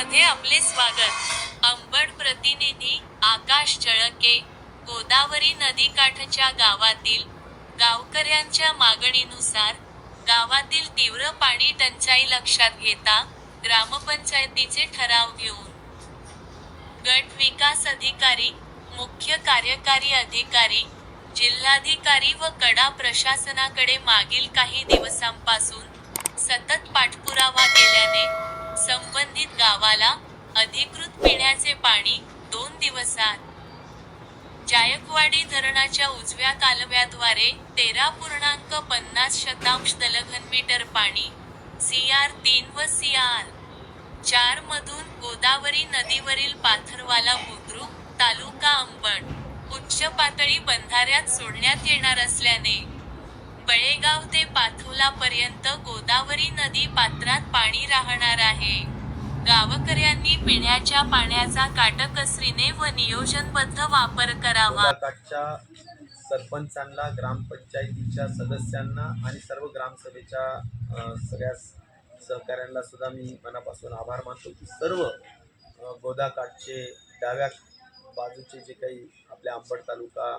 मध्ये आपले स्वागत. अंबड प्रतिनिधी आकाश चळके गोदावरी नदीकाठच्या गावातील गावकऱ्यांच्या मागणीनुसार गावातील तीव्र पाणी टंचाई लक्षात घेता ग्रामपंचायतीचे ठराव घेऊन गट विकास अधिकारी मुख्य कार्यकारी अधिकारी जिल्हाधिकारी व कडा प्रशासनाकडे मागील काही दिवसांपासून सतत पाठपुरावा केल्याने संबंधित गावाला अधिकृत पिण्याचे पाणी दोन दिवसात. जायकवाडी धरणाच्या उजव्या कालव्याद्वारे तेरा पूर्णांक पन्नास शतांश दलघन मीटर पाणी सी आर तीन व सी आर चार मधून गोदावरी नदीवरील पाथरवाला बुद्रुक तालुका अंबड उच्च पातळी बंधाऱ्यात सोडण्यात येणार असल्याने बळेगाव ते पाथर सालापर्यंत गोदावरी नदी पात्रात पाणी राहणार आहे. गावकऱ्यांनी पिण्याच्या पाण्याचा काटकसरीने व नियोजनबद्ध वापर करावा. सरपंचांना ग्रामपंचायतीच्या सदस्यांना आणि सर्व ग्रामसभेच्या सगळ्या सहकाऱ्यांना सुद्धा मी मनापासून आभार मानतो की सर्व गोदाकाठचे डाव्या बाजूचे जे काही आपल्या आंबड तालुका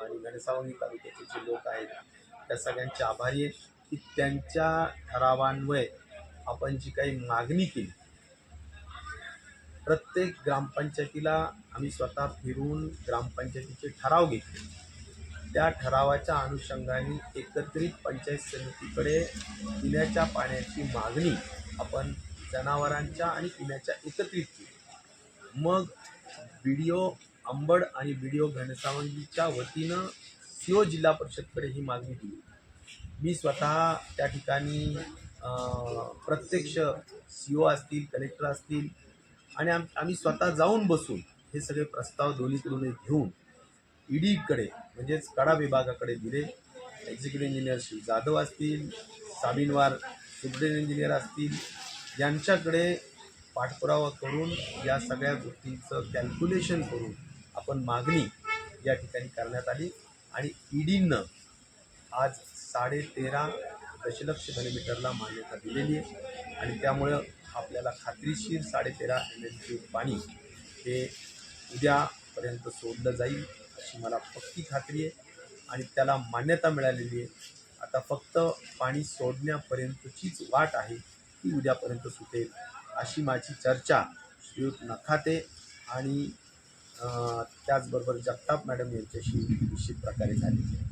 आणि घनसावंगी तालुक्याचे जे लोक आहेत त्या सगळ्यांचे आभारी आहेत. की त्यांच्या ठरावान्वये आपण जी काही मागणी केली प्रत्येक ग्रामपंचायतीला आम्ही स्वतः फिरून ग्रामपंचायतीचे ठराव घेतले. त्या ठरावाच्या अनुषंगाने एकत्रित पंचायत समितीकडे पिण्याच्या पाण्याची मागणी आपण जनावरांच्या आणि पिण्याच्या एकत्रित केली. मग बी डी ओ अंबड आणि बी डी ओ घनसावंगीच्या वतीनं सिओ जिल्हा परिषदकडे ही मागणी केली. मी स्वतः त्या ठिकाणी प्रत्यक्ष सी ओ असतील कलेक्टर असतील आणि आम आम्ही स्वतः जाऊन बसून हे सगळे प्रस्ताव दोन्हीकडून घेऊन ईडीकडे म्हणजेच कडा विभागाकडे दिले. एक्झिक्युटिव्ह इंजिनियर श्री जाधव असतील साबिनवार सुप्रिटेंड इंजिनियर असतील यांच्याकडे पाठपुरावा करून या सगळ्या गोष्टींचं कॅल्क्युलेशन करून आपण मागणी या ठिकाणी करण्यात आली. आणि ईडीनं आज साडेतेरा दशलक्ष घनमीटरला मान्यता दिलेली आहे. आणि त्यामुळं आपल्याला खात्रीशीर साडेतेरा एम एल पाणी हे उद्यापर्यंत सोडलं जाईल अशी मला पक्की खात्री आहे. आणि त्याला मान्यता मिळालेली आहे. आता फक्त पाणी सोडण्यापर्यंतचीच वाट आहे ती उद्यापर्यंत सुटेल अशी माझी चर्चा श्रीयुत नखाते आणि त्याचबरोबर जगताप मॅडम यांच्याशी निश्चित प्रकारे झालेली आहे.